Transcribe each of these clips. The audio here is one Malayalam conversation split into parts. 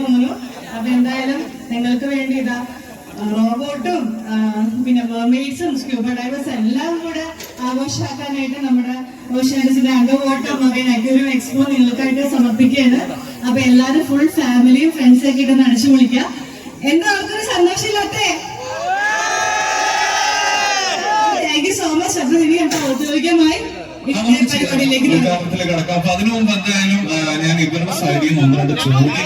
പോകുന്നു അപ്പൊ എന്തായാലും നിങ്ങൾക്ക് വേണ്ടി ഇതാ റോബോട്ടും പിന്നെ മെർമെയ്ഡ്സും സ്ക്യൂബ ഡൈവേഴ്സ് എല്ലാം കൂടെ ആഘോഷമാക്കാനായിട്ട് നമ്മുടെ ഓഷ്യൻസിന്റെ അംഗവോട്ടം അതിനൊക്കെ ഒരു എക്സ്പോ നിങ്ങൾക്കായിട്ട് സമർപ്പിക്കുകയാണ്. അപ്പൊ എല്ലാരും ഫുൾ ഫാമിലിയും ഫ്രണ്ട്സൊക്കെ ഒക്കെ ഇട്ട് നടിച്ചു വിളിക്കുക എന്താ അവർക്കൊരു സന്തോഷമില്ലാത്തേ? നീങ്ങാം. കടക്കാം. അപ്പൊ അതിനു മുമ്പ് എന്തായാലും ഞാൻ ഇവരുടെ സൈഡിൽ ഒന്ന് രണ്ട് ചോദ്യങ്ങൾ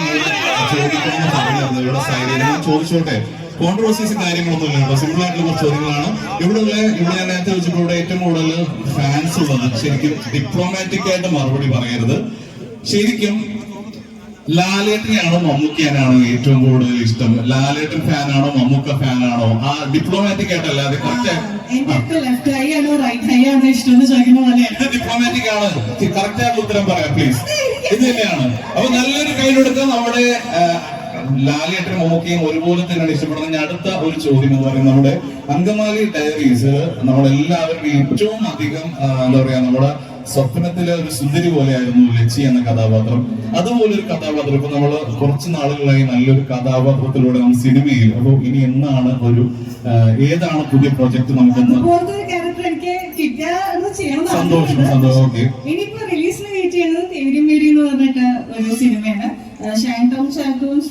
ഇവരുടെ സൈഡിൽ ചോദിച്ചോട്ടെ. കോൺട്രവേഴ്സീസ് കാര്യങ്ങളൊന്നും ഇല്ല സിമ്പിൾ ആയിട്ടുള്ള ചോദ്യങ്ങളാണ്. ഇവിടെ ഉള്ള ഇവിടെ ഞാൻ നേരത്തെ വെച്ചപ്പോൾ ഇവിടെ ഏറ്റവും കൂടുതൽ ഫാൻസ് ഉള്ളത് ശരിക്കും ഡിപ്ലോമാറ്റിക് ആയിട്ട് മറുപടി പറയരുത്. ശരിക്കും ലാലേട്ടനെയാണോ മമ്മൂക്കാനാണോ ഏറ്റവും കൂടുതൽ ഇഷ്ടം? ലാലേട്ടൻ ഫാനാണോ മമ്മൂക്ക ഫാനാണോ? ആ ഡിപ്ലോമാറ്റിക് ആയിട്ടല്ലാതെ ഡിപ്ലോമാറ്റിക് ആണ് കറക്റ്റ് ആയിട്ടുള്ള ഉത്തരം പറയാം പ്ലീസ് ഇത് തന്നെയാണ്. അപ്പൊ നല്ലൊരു കയ്യിലെടുത്ത് നമ്മുടെ ലാലേട്ടൻ മമ്മൂക്കയും ഒരുപോലെ തന്നെയാണ് ഇഷ്ടപ്പെടുന്നത്. ഞാൻ അടുത്ത ഒരു ചോദ്യം എന്ന് പറയുന്നത് നമ്മുടെ അങ്കമാലി ഡയറീസ് നമ്മളെല്ലാവരും ഏറ്റവും അധികം എന്താ പറയാ നമ്മുടെ സ്വപ്നത്തിലെ ഒരു സുന്ദരി പോലെയായിരുന്നു ലച്ചി എന്ന കഥാപാത്രം. അതുപോലെ ഒരു കഥാപാത്രം. ഇപ്പൊ നമ്മൾ കുറച്ച് നാളുകളായി നല്ലൊരു കഥാപാത്രത്തിലൂടെ നമ്മൾ സിനിമയിൽ അപ്പൊ ഇനി എന്നാണ് ഒരു ഏതാണ് പുതിയ പ്രൊജക്ട് നമുക്കൊന്ന് സന്തോഷം സന്തോഷം. ഓക്കെ ഇനിയിപ്പോ റിലീസിന് വെയിറ്റ് ചെയ്യുന്നത് തേരി മേരി എന്ന് പറഞ്ഞിട്ട് ഒരു സിനിമയാണ്. ഷൈൻ ടോം ചാക്കോയും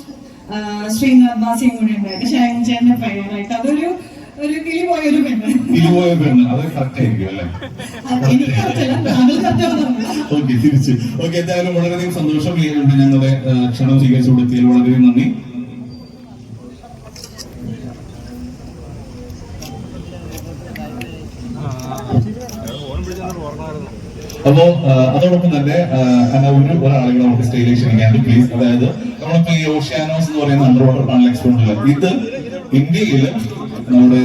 ആ, ശ്രീനാഥ് ബാസിയും കൂടി ഉണ്ടായിട്ട് ഷൈൻ ചേട്ടന്റെ പയ്യനായിട്ട് അതൊരു ഒരു കിളി പോയൊരു പെണ്ണ്. ഇരുപോയ പെണ്ണ്. അത് കറക്റ്റ് ആയിരിക്കും അല്ലേ? അത് എനിക്ക് കറക്റ്റല്ല താങ്കൾ കറക്റ്റാണെന്ന് ഓക്കെ തിരിച്ച്. ഓക്കെ എന്തായാലും വളരെയധികം സന്തോഷം. ഉണ്ട് ഞങ്ങളുടെ ക്ഷണം സ്വീകരിച്ചു കൊടുത്തതിൽ വളരെയധികം നന്ദി. അപ്പോ അതോടൊപ്പം തന്നെ ഒരു ഒരാളെ നമുക്ക് സ്റ്റേജിലേക്ക് ക്ഷണിക്കാണ്ട് പ്ലീസ് അതായത് നമ്മളിപ്പോ ഈ ഓഷ്യാനോസ് എന്ന് പറയുന്ന അണ്ടർ വാട്ടർ ടണൽ എക്സ്പോർട്ടില്ല ഇത് ഇന്ത്യയിൽ നമ്മുടെ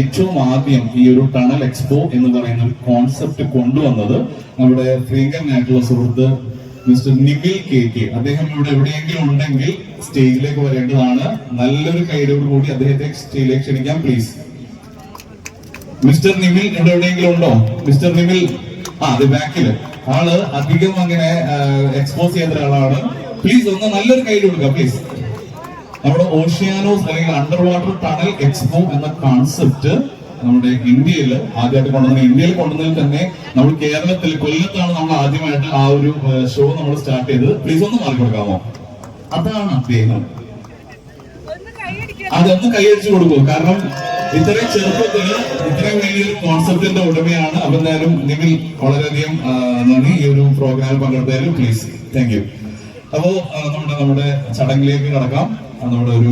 ഏറ്റവും ആദ്യം ഈ ഒരു ടണൽ എക്സ്പോ എന്ന് പറയുന്ന ഒരു കോൺസെപ്റ്റ് കൊണ്ടുവന്നത് നമ്മുടെ പ്രിയങ്കരനായിട്ടുള്ള സുഹൃത്ത് മിസ്റ്റർ നിഖിൽ കെ കെ. അദ്ദേഹം ഇവിടെ എവിടെയെങ്കിലും ഉണ്ടെങ്കിൽ സ്റ്റേജിലേക്ക് വരേണ്ടതാണ്. നല്ലൊരു കൈയോട് കൂടി അദ്ദേഹത്തെ സ്റ്റേജിലേക്ക് ക്ഷണിക്കാം പ്ലീസ് മിസ്റ്റർ നിമിൽ ഇവിടെ എവിടെയെങ്കിലും ഉണ്ടോ? മിസ്റ്റർ നിമിൽ ആ അത് ബാക്കിൽ. ആൾ അധികം അങ്ങനെ എക്സ്പോസ് ചെയ്ത ഒരാളാണ്. പ്ലീസ് ഒന്ന് നല്ലൊരു കയ്യിൽ കൊടുക്കുക പ്ലീസ് നമ്മുടെ ഓഷ്യാനോസ് അല്ലെങ്കിൽ അണ്ടർ വാട്ടർ ടണൽ എക്സ്പോ എന്ന കോൺസെപ്റ്റ് നമ്മുടെ ഇന്ത്യയിൽ ആദ്യമായിട്ട് കൊണ്ടുവന്നത്. ഇന്ത്യയിൽ കൊണ്ടുവന്നതിൽ തന്നെ നമ്മൾ കേരളത്തിൽ കൊല്ലത്താണ് നമ്മൾ ആദ്യമായിട്ട് ആ ഒരു ഷോ നമ്മൾ സ്റ്റാർട്ട് ചെയ്തത്. പ്ലീസ് ഒന്ന് മാറി കൊടുക്കാമോ? അതാണ് അദ്ദേഹം. അതൊന്ന് കൈയടിച്ചു കൊടുക്കൂ. കാരണം ഇത്രയും ചെറുപ്പത്തിൽ ഇത്രയും വലിയ കോൺസെപ്റ്റിന്റെ ഉടമയാണ്. അപ്പൊ എന്തായാലും നിങ്ങൾ വളരെയധികം നന്ദി. ഈ ഒരു പ്രോഗ്രാമിൽ പങ്കെടുത്തായാലും പ്ലീസ് താങ്ക് യു അപ്പോ നമ്മുടെ നമ്മുടെ ചടങ്ങിലേക്ക് കടക്കാം. നമ്മുടെ ഒരു